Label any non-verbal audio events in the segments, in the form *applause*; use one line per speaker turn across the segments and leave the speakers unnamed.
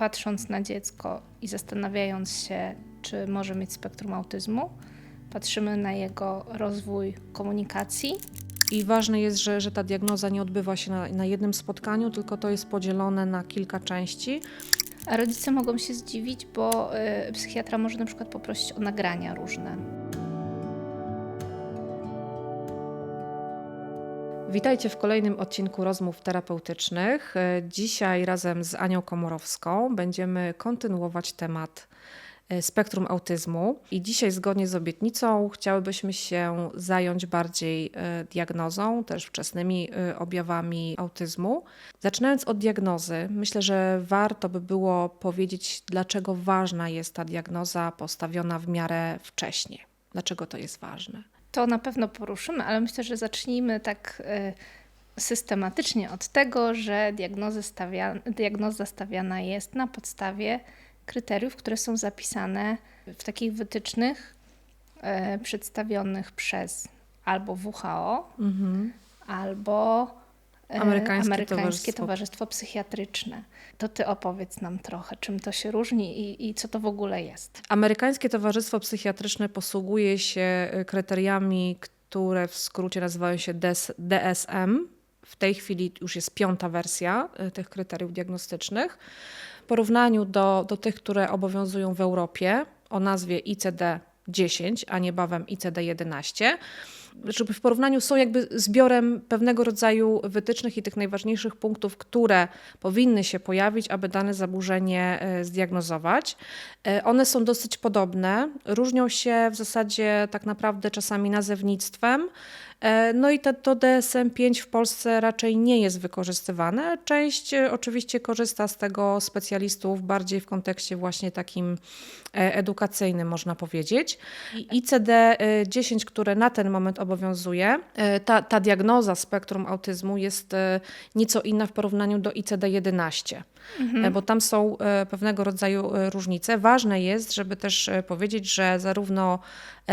patrząc na dziecko i zastanawiając się, czy może mieć spektrum autyzmu, patrzymy na jego rozwój komunikacji.
I ważne jest, że, że ta diagnoza nie odbywa się na, na jednym spotkaniu, tylko to jest podzielone na kilka części.
A rodzice mogą się zdziwić, bo y, psychiatra może na przykład poprosić o nagrania różne.
Witajcie w kolejnym odcinku rozmów terapeutycznych. E, Dzisiaj razem z Anią Komorowską będziemy kontynuować temat e, spektrum autyzmu. I dzisiaj, zgodnie z obietnicą, chciałybyśmy się zająć bardziej e, diagnozą, też wczesnymi objawami autyzmu. Zaczynając od diagnozy, myślę, że warto by było powiedzieć, dlaczego ważna jest ta diagnoza postawiona w miarę wcześnie. Dlaczego to jest ważne?
To na pewno poruszymy, ale myślę, że zacznijmy tak y, systematycznie od tego, że diagnoza, stawia, diagnoza stawiana jest na podstawie kryteriów, które są zapisane w takich wytycznych y, przedstawionych przez albo WHO, albo y,
Amerykańskie
Amerykańskie
Towarzystwo.
Towarzystwo Psychiatryczne. To ty opowiedz nam trochę, czym to się różni i, i co to w ogóle jest.
Amerykańskie Towarzystwo Psychiatryczne posługuje się y, kryteriami, które w skrócie nazywają się DSM. W tej chwili już jest piąta wersja y, tych kryteriów diagnostycznych. W porównaniu do, do tych, które obowiązują w Europie o nazwie ICD-10, a niebawem ICD-11, znaczy w porównaniu są jakby zbiorem pewnego rodzaju wytycznych i tych najważniejszych punktów, które powinny się pojawić, aby dane zaburzenie e, zdiagnozować. E, One są dosyć podobne, różnią się w zasadzie tak naprawdę czasami nazewnictwem. E, No i to, to DSM-5 w Polsce raczej nie jest wykorzystywane. Część e, oczywiście korzysta z tego specjalistów bardziej w kontekście właśnie takim e, edukacyjnym, można powiedzieć. I ICD-10, które na ten moment obowiązuje, ta, ta diagnoza spektrum autyzmu jest nieco inna w porównaniu do ICD-11. E, Bo tam są pewnego rodzaju różnice. Ważne jest, żeby też powiedzieć, że zarówno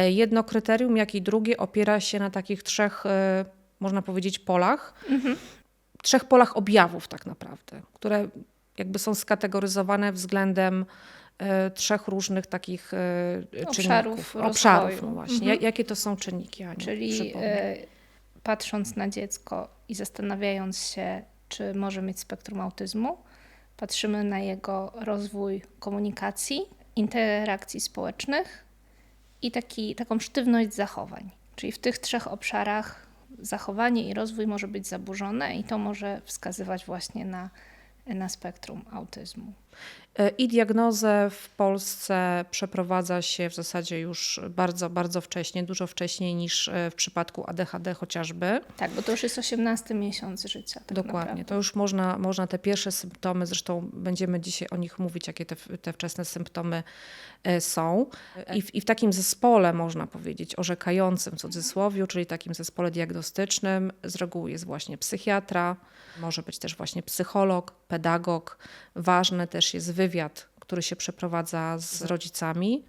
jedno kryterium, jak i drugie opiera się na takich trzech, e, można powiedzieć, polach. Trzech polach objawów, tak naprawdę, które jakby są skategoryzowane względem e, trzech różnych takich e,
Obszarów.
Obszarów, no właśnie.
Mhm.
Ja- Jakie to są czynniki, Aniu?
Czyli
Przypomnij.
e, patrząc na dziecko i zastanawiając się, czy może mieć spektrum autyzmu, patrzymy na jego rozwój komunikacji, interakcji społecznych i taki, taką sztywność zachowań. Czyli w tych trzech obszarach zachowanie i rozwój może być zaburzone i to może wskazywać właśnie na, na spektrum autyzmu.
E, I diagnozę w Polsce przeprowadza się w zasadzie już bardzo, bardzo wcześnie, dużo wcześniej niż e, w przypadku ADHD chociażby.
Tak, bo to już jest 18 miesiąc życia. Tak
Dokładnie.
Naprawdę.
To już można, można te pierwsze symptomy, zresztą będziemy dzisiaj o nich mówić, jakie te, te wczesne symptomy e, są. I w, I w takim zespole, można powiedzieć, orzekającym w cudzysłowie, czyli takim zespole diagnostycznym, z reguły jest właśnie psychiatra, może być też właśnie psycholog, pedagog. Ważny też jest wywiad, który się przeprowadza z rodzicami.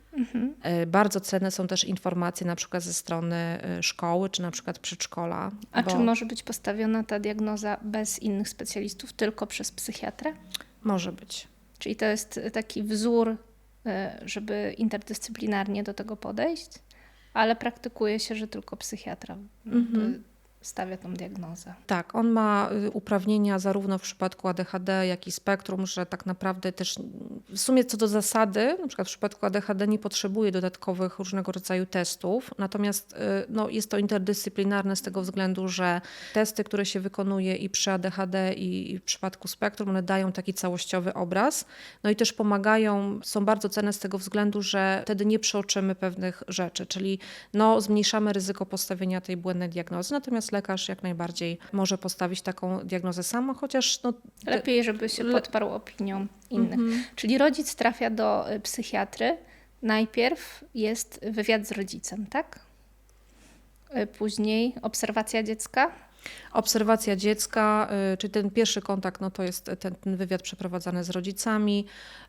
E, Bardzo cenne są też informacje na przykład ze strony e, szkoły, czy na przykład przedszkola.
A
bo-
czy może być postawiona ta diagnoza bez innych specjalistów, tylko przez psychiatrę?
Może być.
Czyli to jest taki wzór, y, żeby interdyscyplinarnie do tego podejść, ale praktykuje się, że tylko psychiatra
Mhm.
Stawia tą diagnozę.
Tak, on ma y, uprawnienia zarówno w przypadku ADHD, jak i spektrum, że tak naprawdę też w sumie co do zasady, na przykład w przypadku ADHD nie potrzebuje dodatkowych różnego rodzaju testów, natomiast y, no, jest to interdyscyplinarne z tego względu, że testy, które się wykonuje i przy ADHD i i w przypadku spektrum, one dają taki całościowy obraz, no i też pomagają, są bardzo cenne z tego względu, że wtedy nie przeoczymy pewnych rzeczy, czyli no, zmniejszamy ryzyko postawienia tej błędnej diagnozy, natomiast lekarz jak najbardziej może postawić taką diagnozę sama, chociaż no,
Lepiej, żeby się podparł opinią innych. Czyli rodzic trafia do y, psychiatry, najpierw jest wywiad z rodzicem, tak? Y, Później obserwacja dziecka,
Obserwacja dziecka, y, czy ten pierwszy kontakt, no to jest ten, ten wywiad przeprowadzany z rodzicami.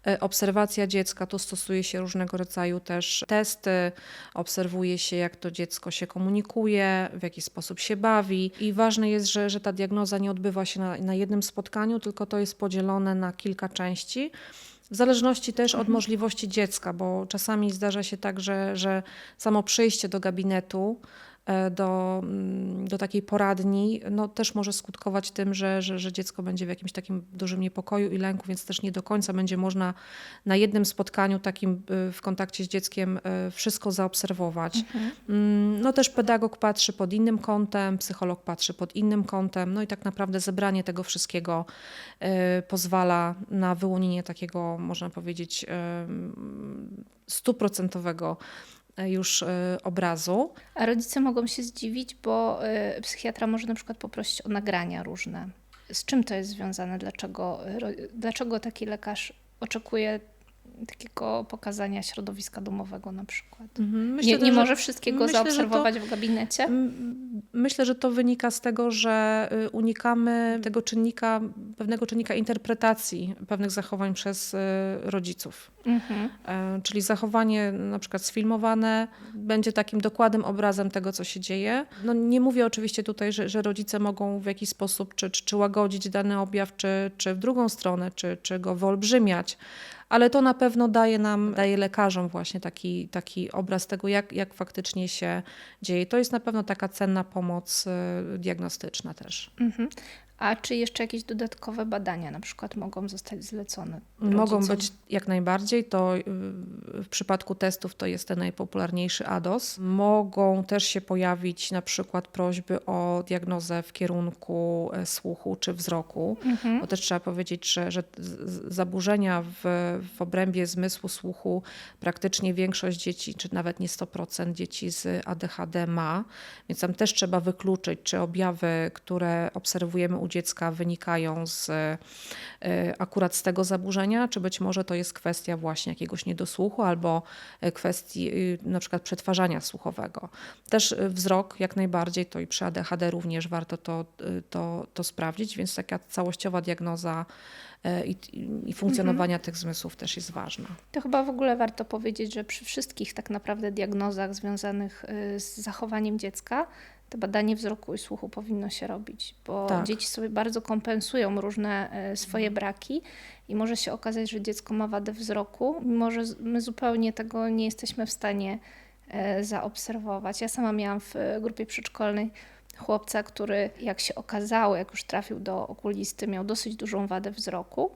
Y, Obserwacja dziecka, tu stosuje się różnego rodzaju też testy, obserwuje się jak to dziecko się komunikuje, w jaki sposób się bawi. I ważne jest, że, że ta diagnoza nie odbywa się na, na jednym spotkaniu, tylko to jest podzielone na kilka części. W zależności też
Mhm.
od możliwości dziecka, bo czasami zdarza się tak, że, że samo przyjście do gabinetu, do, mm, do takiej poradni, no też może skutkować tym, że, że, że dziecko będzie w jakimś takim dużym niepokoju i lęku, więc też nie do końca będzie można na jednym spotkaniu takim y, w kontakcie z dzieckiem y, wszystko zaobserwować. Mm, No też pedagog patrzy pod innym kątem, psycholog patrzy pod innym kątem, no i tak naprawdę zebranie tego wszystkiego pozwala na wyłonienie takiego, można powiedzieć, stuprocentowego już y, obrazu.
A rodzice mogą się zdziwić, bo y, psychiatra może na przykład poprosić o nagrania różne. Z czym to jest związane? Dlaczego, dlaczego taki lekarz oczekuje takiego pokazania środowiska domowego na przykład?
Mhm.
nie nie
że-
może wszystkiego
myślę, że to-
zaobserwować w gabinecie?
Myślę, że to wynika z tego, że y, unikamy tego czynnika, pewnego czynnika interpretacji pewnych zachowań przez y, rodziców.
Mhm.
E, Czyli zachowanie na przykład sfilmowane będzie takim dokładnym obrazem tego, co się dzieje. No nie mówię oczywiście tutaj, że, że rodzice mogą w jakiś sposób czy, czy, czy łagodzić dany objaw, czy, czy w drugą stronę, czy, czy go wyolbrzymiać, ale to na pewno daje nam, daje lekarzom właśnie taki, taki obraz tego, jak, jak faktycznie się dzieje. To jest na pewno taka cenna pomoc y, diagnostyczna też.
Mhm. A czy jeszcze jakieś dodatkowe badania na przykład mogą zostać zlecone?
Mogą
rodzicom?
być jak najbardziej. To y, w przypadku testów to jest ten najpopularniejszy ADOS. Mogą też się pojawić na przykład prośby o diagnozę w kierunku e, słuchu czy wzroku.
Mhm.
Bo też trzeba powiedzieć, że, że zaburzenia w, w obrębie zmysłu słuchu praktycznie większość dzieci, czy nawet nie 100% dzieci z ADHD ma. Więc tam też trzeba wykluczyć, czy objawy, które obserwujemy u dziecka wynikają z e, akurat z tego zaburzenia, czy być może to jest kwestia właśnie jakiegoś niedosłuchu albo e, kwestii y, na przykład przetwarzania słuchowego. Też y, wzrok jak najbardziej, to i przy ADHD również warto to, y, to, to sprawdzić, więc taka całościowa diagnoza e, i, i funkcjonowania tych zmysłów też jest ważna.
To chyba w ogóle warto powiedzieć, że przy wszystkich tak naprawdę diagnozach związanych y, z zachowaniem dziecka, to badanie wzroku i słuchu powinno się robić, bo
Tak.
dzieci sobie bardzo kompensują różne y, swoje braki i może się okazać, że dziecko ma wadę wzroku, mimo że my zupełnie tego nie jesteśmy w stanie e, zaobserwować. Ja sama miałam w e, grupie przedszkolnej chłopca, który jak się okazało, jak już trafił do okulisty, miał dosyć dużą wadę wzroku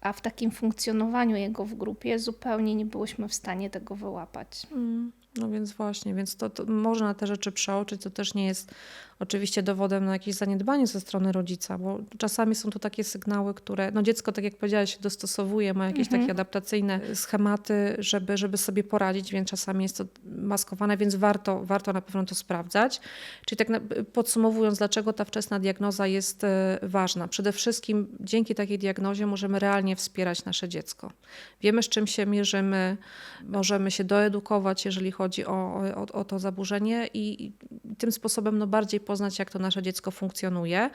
a w takim funkcjonowaniu jego w grupie zupełnie nie byłyśmy w stanie tego wyłapać.
Mm, No więc właśnie, więc to, to można te rzeczy przeoczyć, to też nie jest oczywiście dowodem na jakieś zaniedbanie ze strony rodzica, bo czasami są to takie sygnały, które, no dziecko, tak jak powiedziałaś, się dostosowuje, ma jakieś takie adaptacyjne schematy, żeby, żeby sobie poradzić, więc czasami jest to maskowane, więc warto, warto na pewno to sprawdzać. Czyli tak na, podsumowując, dlaczego ta wczesna diagnoza jest e, ważna? Przede wszystkim dzięki takiej diagnozie możemy realnie wspierać nasze dziecko. Wiemy, z czym się mierzymy, możemy się doedukować, jeżeli chodzi o, o, o to zaburzenie i, i tym sposobem no, bardziej poznać, jak to nasze dziecko funkcjonuje.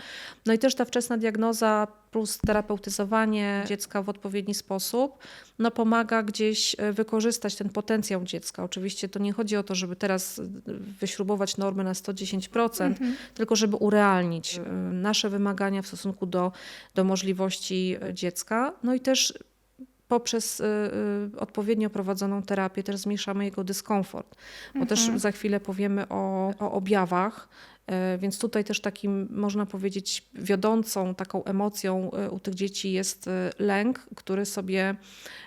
No i też ta wczesna diagnoza plus terapeutyzowanie dziecka w odpowiedni sposób no, pomaga gdzieś e, wykorzystać ten potencjał dziecka. Oczywiście to nie chodzi o to, żeby teraz e, wyśrubować normy na 110%, tylko żeby urealnić e, nasze wymagania w stosunku do, do możliwości dziecka. No i też poprzez y, y, odpowiednio prowadzoną terapię też zmniejszamy jego dyskomfort. Bo też za chwilę powiemy o, o objawach, y, więc tutaj też takim, można powiedzieć, wiodącą taką emocją u tych dzieci jest lęk, który sobie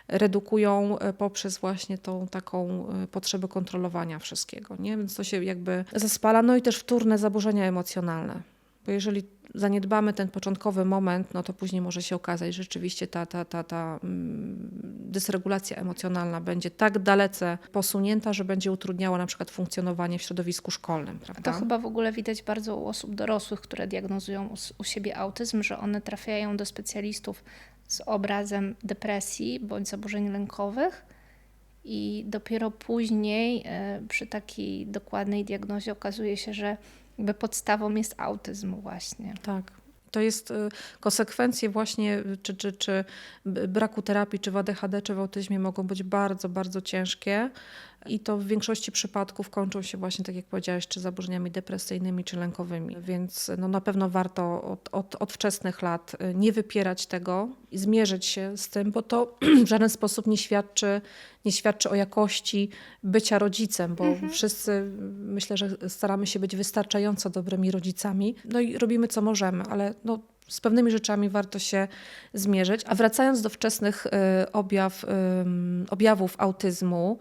redukują poprzez właśnie tą taką potrzebę kontrolowania wszystkiego. Nie? Więc to się jakby zespala. No i też wtórne zaburzenia emocjonalne. Bo jeżeli zaniedbamy ten początkowy moment, no to później może się okazać, że rzeczywiście ta, ta, ta, ta mm, dysregulacja emocjonalna będzie tak dalece posunięta, że będzie utrudniała na przykład funkcjonowanie w środowisku szkolnym. Prawda?
To chyba w ogóle widać bardzo u osób dorosłych, które diagnozują u, siebie autyzm, że one trafiają do specjalistów z obrazem depresji bądź zaburzeń lękowych. I dopiero później, e, przy takiej dokładnej diagnozie, okazuje się, że jakby podstawą jest autyzm, właśnie.
Tak. To jest y, konsekwencje właśnie y, czy, czy, czy braku terapii, czy w ADHD, czy w autyzmie mogą być bardzo, bardzo ciężkie. I to w większości przypadków kończą się właśnie, tak jak powiedziałeś, czy zaburzeniami depresyjnymi, czy lękowymi. Więc no, na pewno warto od, od, od wczesnych lat y, nie wypierać tego i zmierzyć się z tym, bo to *clears throat* w żaden sposób nie świadczy, nie świadczy o jakości bycia rodzicem, bo wszyscy myślę, że staramy się być wystarczająco dobrymi rodzicami. No i robimy co możemy, ale no, z pewnymi rzeczami warto się zmierzyć. A wracając do wczesnych y, objaw, objawów autyzmu,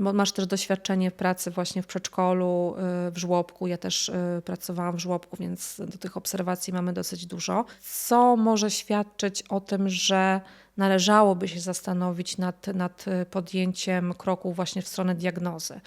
bo masz też doświadczenie pracy właśnie w przedszkolu, y, w żłobku. Ja też y, pracowałam w żłobku, więc do tych obserwacji mamy dosyć dużo. Co może świadczyć o tym, że należałoby się zastanowić nad, nad podjęciem kroku właśnie w stronę diagnozy.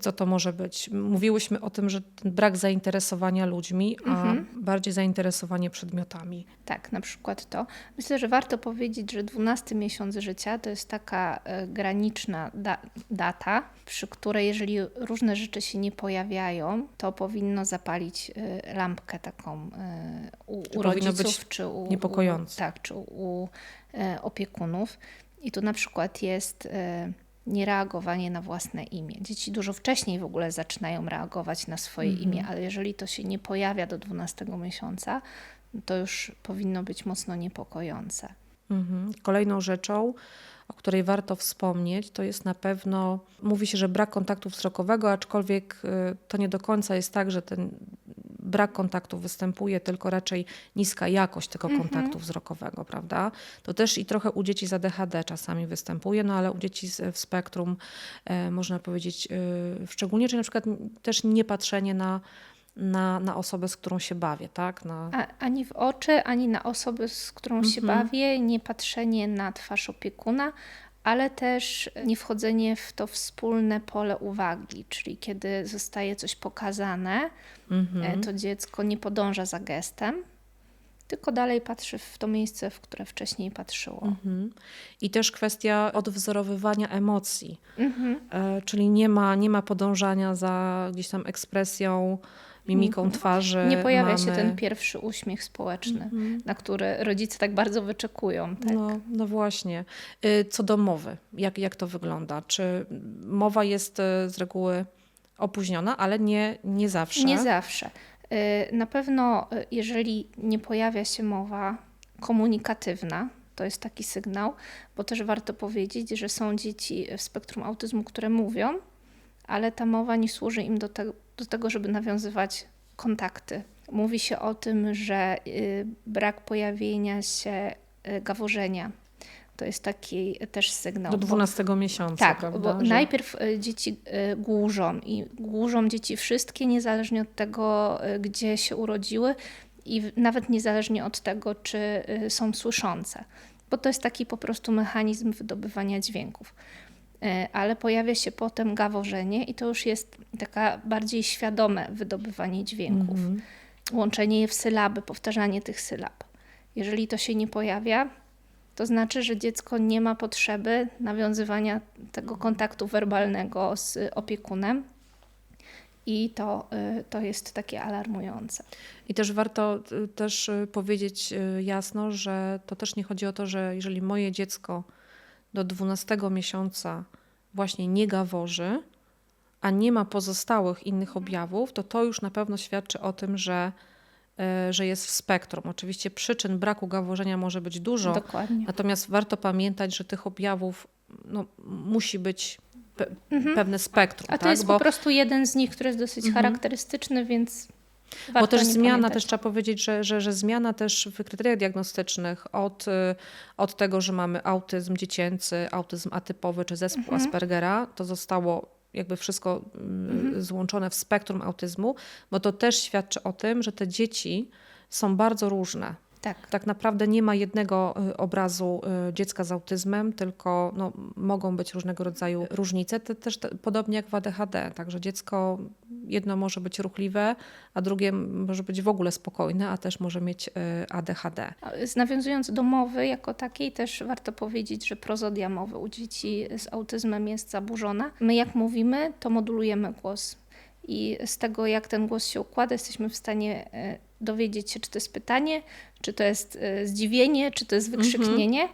Co to może być? Mówiłyśmy o tym, że brak zainteresowania ludźmi, a bardziej zainteresowanie przedmiotami.
Tak, na przykład to. Myślę, że warto powiedzieć, że 12 miesiąc życia to jest taka e, graniczna da data, przy której jeżeli różne rzeczy się nie pojawiają, to powinno zapalić e, lampkę taką e, u,
Czy
u rodziców, czy u,
niepokojące.
u, tak, czy u opiekunów. I tu na przykład jest e, niereagowanie na własne imię. Dzieci dużo wcześniej w ogóle zaczynają reagować na swoje imię, ale jeżeli to się nie pojawia do 12 miesiąca, to już powinno być mocno niepokojące.
Mhm. Kolejną rzeczą, o której warto wspomnieć, to jest na pewno, mówi się, że brak kontaktu wzrokowego, aczkolwiek y, to nie do końca jest tak, że ten brak kontaktu występuje, tylko raczej niska jakość tego kontaktu wzrokowego, prawda? To też i trochę u dzieci z ADHD czasami występuje, no ale u dzieci w spektrum e, można powiedzieć e, szczególnie, czy na przykład też niepatrzenie na, na, na osobę, z którą się bawię, tak? Na,
A, ani w oczy, ani na osobę, z którą się bawię, nie patrzenie na twarz opiekuna, ale też nie wchodzenie w to wspólne pole uwagi, czyli kiedy zostaje coś pokazane, e, to dziecko nie podąża za gestem, tylko dalej patrzy w to miejsce, w które wcześniej patrzyło.
Mhm. I też kwestia odwzorowywania emocji, e, czyli nie ma, nie ma podążania za gdzieś tam ekspresją, mimiką twarzy.
Nie pojawia się
mamy.
ten pierwszy uśmiech społeczny, na który rodzice tak bardzo wyczekują. Tak?
No, no właśnie. Y, Co do mowy, jak, jak to wygląda? Czy mowa jest y, z reguły opóźniona, ale nie, nie zawsze?
Nie zawsze. Y, Na pewno, jeżeli nie pojawia się mowa komunikatywna, to jest taki sygnał, bo też warto powiedzieć, że są dzieci w spektrum autyzmu, które mówią, ale ta mowa nie służy im do, te, do tego, żeby nawiązywać kontakty. Mówi się o tym, że y, brak pojawienia się y, gaworzenia to jest taki też sygnał.
Do
bo-
12 miesiąca,
tak,
prawda?
bo
Że-
najpierw y, dzieci głużą i głużą dzieci wszystkie, niezależnie od tego, gdzie się urodziły i nawet niezależnie od tego, czy są słyszące, bo to jest taki po prostu mechanizm wydobywania dźwięków. Y, Ale pojawia się potem gaworzenie i to już jest taka bardziej świadome wydobywanie dźwięków.
Mhm.
Łączenie je w sylaby, powtarzanie tych sylab. Jeżeli to się nie pojawia, to znaczy, że dziecko nie ma potrzeby nawiązywania tego kontaktu werbalnego z opiekunem i to, y, to jest takie alarmujące.
I też warto y, też y, powiedzieć jasno, że to też nie chodzi o to, że jeżeli moje dziecko do 12 miesiąca właśnie nie gaworzy, a nie ma pozostałych innych objawów, to to już na pewno świadczy o tym, że, y, że jest w spektrum. Oczywiście przyczyn braku gaworzenia może być dużo,
Dokładnie.
natomiast warto pamiętać, że tych objawów no, musi być pe- pewne spektrum.
A to
tak?
jest
Bo-
po prostu jeden z nich, który jest dosyć charakterystyczny, więc warto
Bo też zmiana,
pamiętać.
też trzeba powiedzieć, że, że, że zmiana też w kryteriach diagnostycznych od, y, od tego, że mamy autyzm dziecięcy, autyzm atypowy czy zespół
Mhm.
Aspergera, to zostało jakby wszystko y, złączone w spektrum autyzmu, bo to też świadczy o tym, że te dzieci są bardzo różne.
Tak.
Tak naprawdę nie ma jednego y, obrazu y, dziecka z autyzmem, tylko no, mogą być różnego rodzaju różnice, to też te, podobnie jak w ADHD. Także dziecko jedno może być ruchliwe, a drugie może być w ogóle spokojne, a też może mieć y, ADHD.
Nawiązując do mowy jako takiej, też warto powiedzieć, że prozodia mowy u dzieci z autyzmem jest zaburzona. My jak mówimy, to modulujemy głos. I z tego, jak ten głos się układa, jesteśmy w stanie dowiedzieć się, czy to jest pytanie, czy to jest e, zdziwienie, czy to jest wykrzyknienie.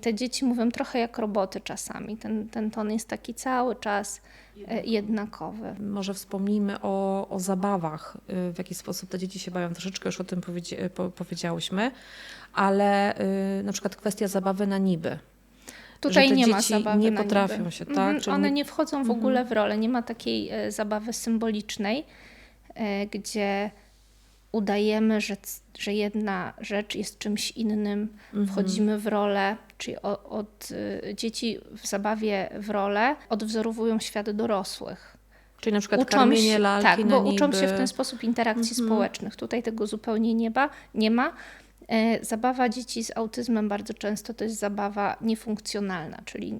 te dzieci mówią trochę jak roboty czasami. Ten, ten ton jest taki cały czas e, jednakowy.
Może wspomnijmy o, o zabawach, y, w jaki sposób te dzieci się bawią. Troszeczkę już o tym powiedzi- po, powiedziałyśmy, ale y, na przykład kwestia zabawy na niby.
Tutaj
te
nie ma zabawy
nie potrafią
niby.
się, tak?
Mhm, One
nie-
wchodzą w ogóle w rolę. Nie ma takiej e, zabawy symbolicznej, e, gdzie udajemy, że, że jedna rzecz jest czymś innym,
Mhm.
wchodzimy w rolę, czyli o, od y, dzieci w zabawie w rolę odwzorowują świat dorosłych.
Czyli na przykład
Uczą
karmienie
się,
lalki
tak, bo uczą się
niby.
w ten sposób interakcji
Mhm.
społecznych. Tutaj tego zupełnie nie, ba, nie ma. E, Zabawa dzieci z autyzmem bardzo często to jest zabawa niefunkcjonalna, czyli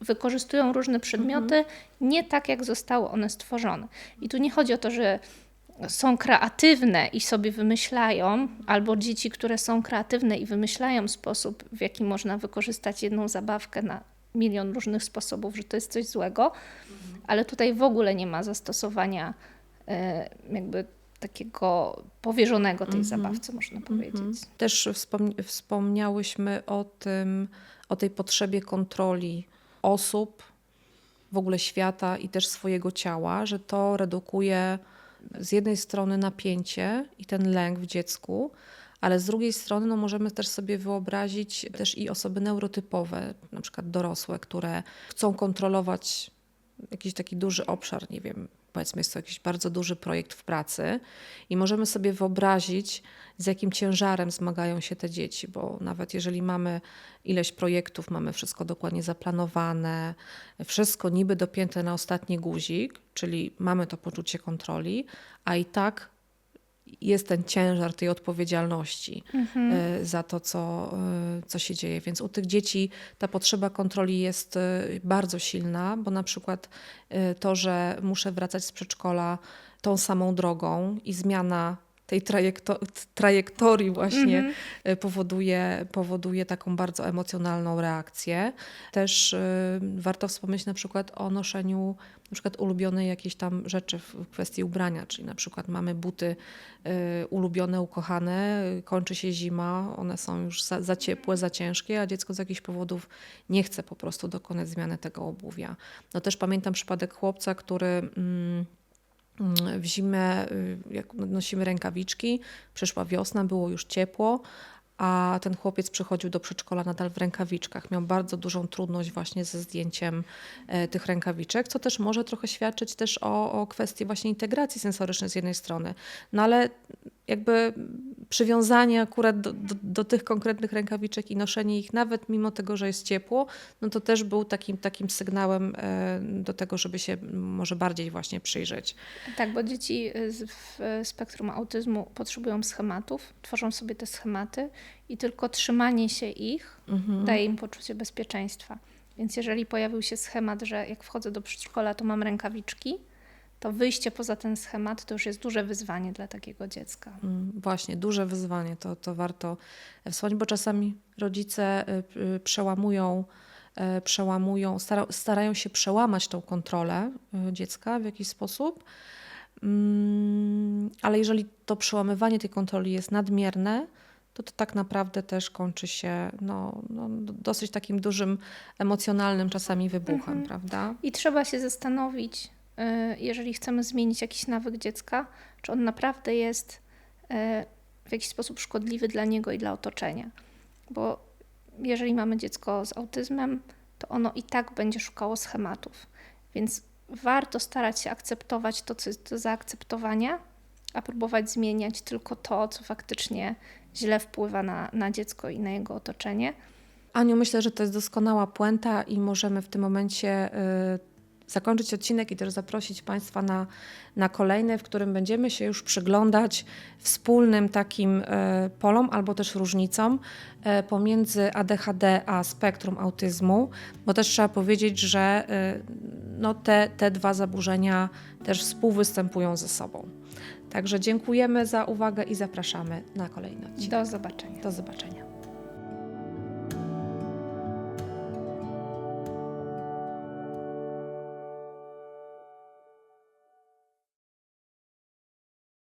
wykorzystują różne przedmioty
Mhm.
nie tak, jak zostały one stworzone. I tu nie chodzi o to, że są kreatywne i sobie wymyślają, albo dzieci, które są kreatywne i wymyślają sposób, w jaki można wykorzystać jedną zabawkę na milion różnych sposobów, że to jest coś złego, ale tutaj w ogóle nie ma zastosowania e, jakby takiego powierzonego tej zabawce, można powiedzieć.
Mhm. Też wspom- wspomniałyśmy o tym, o tej potrzebie kontroli osób, w ogóle świata i też swojego ciała, że to redukuje z jednej strony napięcie i ten lęk w dziecku, ale z drugiej strony no, możemy też sobie wyobrazić też i osoby neurotypowe, na przykład dorosłe, które chcą kontrolować jakiś taki duży obszar, nie wiem, powiedzmy jest to jakiś bardzo duży projekt w pracy i możemy sobie wyobrazić, z jakim ciężarem zmagają się te dzieci, bo nawet jeżeli mamy ileś projektów, mamy wszystko dokładnie zaplanowane, wszystko niby dopięte na ostatni guzik, czyli mamy to poczucie kontroli, a i tak jest ten ciężar tej odpowiedzialności y, za to, co, y, co się dzieje. Więc u tych dzieci ta potrzeba kontroli jest y, bardzo silna, bo na przykład to, że muszę wracać z przedszkola tą samą drogą i zmiana tej trajekto- trajektorii właśnie y, powoduje, powoduje taką bardzo emocjonalną reakcję. Też y, warto wspomnieć na przykład o noszeniu na przykład ulubionej jakiejś tam rzeczy w kwestii ubrania, czyli na przykład mamy buty y, ulubione, ukochane, kończy się zima, one są już za, za ciepłe, za ciężkie, a dziecko z jakichś powodów nie chce po prostu dokonać zmiany tego obuwia. No też pamiętam przypadek chłopca, który mm, w zimę, y, jak nosimy rękawiczki, przyszła wiosna, było już ciepło, a ten chłopiec przychodził do przedszkola nadal w rękawiczkach. Miał bardzo dużą trudność właśnie ze zdjęciem e, tych rękawiczek, co też może trochę świadczyć też o, o kwestii właśnie integracji sensorycznej z jednej strony. No ale jakby przywiązanie akurat do, do, do tych konkretnych rękawiczek i noszenie ich nawet mimo tego, że jest ciepło, no to też był takim, takim sygnałem e, do tego, żeby się może bardziej właśnie przyjrzeć.
Tak, bo dzieci z, w spektrum autyzmu potrzebują schematów, tworzą sobie te schematy i tylko trzymanie się ich daje im poczucie bezpieczeństwa. Więc jeżeli pojawił się schemat, że jak wchodzę do przedszkola, to mam rękawiczki, to wyjście poza ten schemat to już jest duże wyzwanie dla takiego dziecka.
Mm, Właśnie, duże wyzwanie, to, to warto wspomnieć, bo czasami rodzice y, y, przełamują, y, przełamują stara, starają się przełamać tą kontrolę y, dziecka w jakiś sposób, Mm, ale jeżeli to przełamywanie tej kontroli jest nadmierne, to to tak naprawdę też kończy się no, no, dosyć takim dużym emocjonalnym czasami wybuchem, prawda?
I trzeba się zastanowić, jeżeli chcemy zmienić jakiś nawyk dziecka, czy on naprawdę jest y, w jakiś sposób szkodliwy dla niego i dla otoczenia. Bo jeżeli mamy dziecko z autyzmem, to ono i tak będzie szukało schematów. Więc warto starać się akceptować to, co jest do zaakceptowania, a próbować zmieniać tylko to, co faktycznie źle wpływa na, na dziecko i na jego otoczenie.
Aniu, myślę, że to jest doskonała puenta i możemy w tym momencie y, zakończyć odcinek i też zaprosić Państwa na, na kolejny, w którym będziemy się już przyglądać wspólnym takim y, polom albo też różnicom y, pomiędzy ADHD a spektrum autyzmu, bo też trzeba powiedzieć, że y, no te, te dwa zaburzenia też współwystępują ze sobą. Także dziękujemy za uwagę i zapraszamy na kolejny odcinek.
Do zobaczenia.
Do zobaczenia.